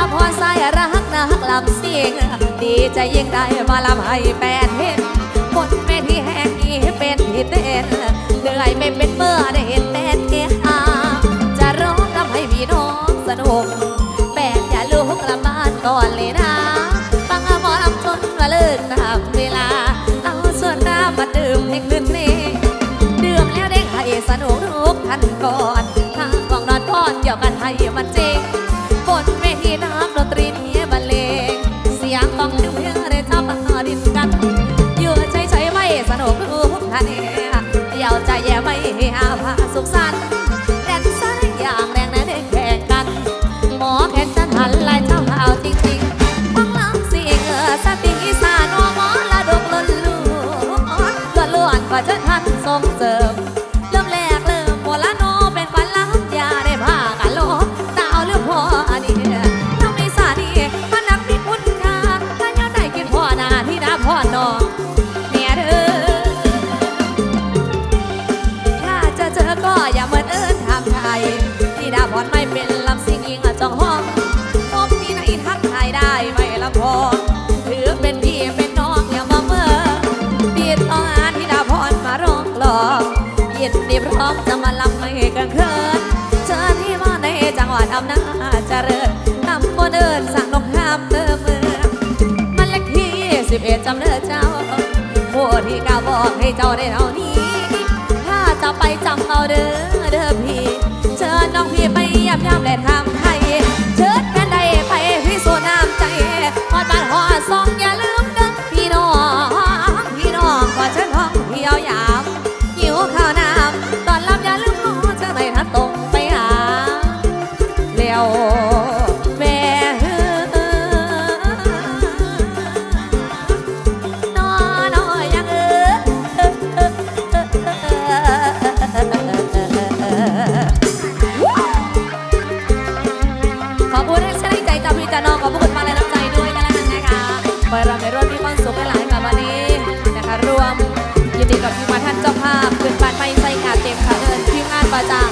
าพรสายรักนักลำเสียงดีใจยิ่งได้มาลำให้แปดเห็นบนเวทีแห่งนี้เป็นที่เต้นเหนื่อยไม่เป็นเมื่อได้เห็นแปดเกอาจะร้องรำให้พี่น้องสนุกแปดอย่าลูกกลับบ้านก่อนเลยนะ ฟังหมอลำจนมาเลิกตามเวลา สุขสันต์ อย่าเหมือนเอิญทำไทยที่ดาพรไม่เป็นลำสิงยิงจองห้องพบที่ไหนทักทายได้ไม่ลำพองถือเป็นพี่เป็นน้องอย่ามองเมื่อปีต้องงานที่ดาพรมาร้องหลอกยินดีพร้อมจะมาลำไม่กันเคินเชิญที่มาในจังหวัดอำนาจเจริญตำบลเดินสั่งนกห้ามเติมเมืองมันเลขที่สิบเอ็ดจำเด้อเจ้าผู้ที่กาบอกให้เจ้าได้เท่านี้ ถ้าจะไปจำเอาเด้อเด้อพี่เชิญน้องพี่ ไปยามยับและทำให้เชิดแค่ใดไปพิสูจน์น้ำใจฮอดบ้านฮอด คอยเราในร่วมมีความสุขหลายๆกับวันนี้นะคะรวมยินดีกับทีมงานท่านเจ้าภาพขึ้นบ้านไม่ใส่งาเต็มค่ะเอิญทีมงานประจัง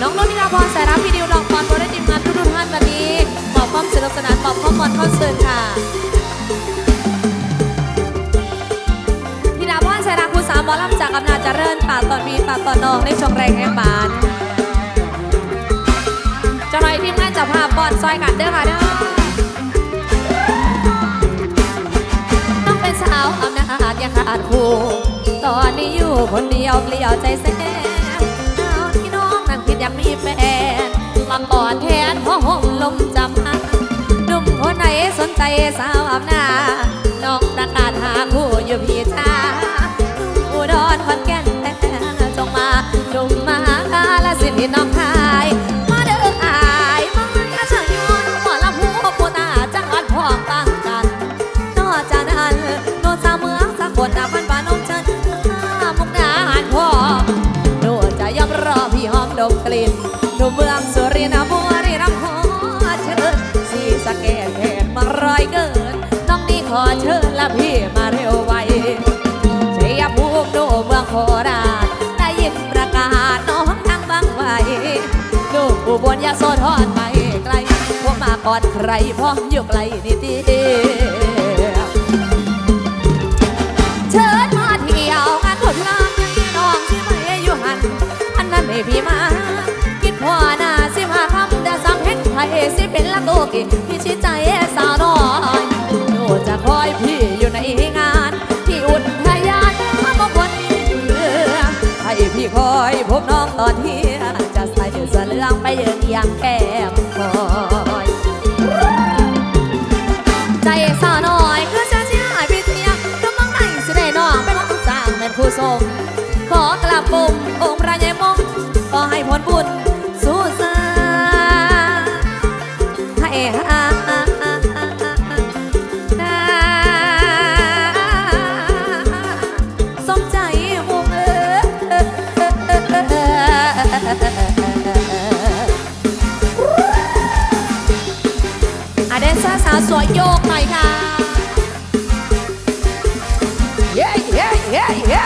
น้องนุ่นนิราพรสายรับพี่ดิวน้องปอนโบได้ทีมงานทุกๆท่านวันนี้มอบความสนุกสนานมอบความมอนคอนเสิร์ตค่ะธิดาพรสายรับผู้สาวหมอลำจากอำนาจเจริญป่าตอนมีป่าตอนนองในช่วงแรงแห่งบานเจ้าหน่อยทีมงานจะพาบอลซอยกันเด้อค่ะเด้อ ขาดคู่ตอนนี้อยู่คนเดียวเปลี่ยวใจแสนเอาที่น้องนั่งคิดอยากมีแฟนมาก่อนแทนเพราะห่มลมจำมาหนุ่มคนไหนสนใจสาวอำนาน้องประกาศหาคู่อยู่พี่จ้าอุดรขอนแก่นจงมาหนุ่มมหากาสินธุ์น้องคา รินหนุ่มเมืองสุรินทร์บัวรีรัมย์ขอเชิญสีสะเกดแขกมารอยเกินน้องนี่ขอเชิญละพี่มาเร็วไวชัยภูมิดูเมืองโคราชได้ยินประกาศน้องนั่งบังไว้ดูอุบลยาโสธรไปไกลพวกมากอนใครพร้อมอยู่ไกลนิดเดียว ให้พี่มา คิดพ่อหน้าสิมาคำแต่สำเพ็ญไทยสิเป็นละโตกิพี่ชิดใจสาวน้อยหนูจะคอยพี่อยู่ในงาน ที่อุทยานมาบอกวันนี้เรื่อให้พี่คอยพบน้องตอนเที่ยงจะใส่เสื้อเหลืองไปเยืนเอียงแก้ แดนเซอร์สาวสวยโยกหน่อยค่ะเย้เย้เย้เย้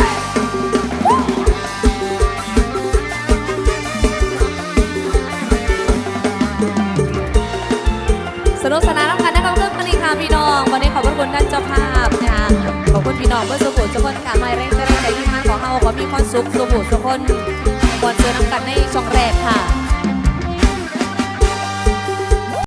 สนุกสนานร่วกันนะครับเพื่อนๆค่ะพี่น้อง วันนี้ขอบพระคุณท่านเจ้าภาพนะคะขอบคุณพี่น้องเพื่อสุขุมสุขคนค่ะไม่เร่งเร่งใจที่ทางของเฮาขอมีความสุขสุขุมสุขคนบวลเจอน้ำกันในช่องแรกค่ะ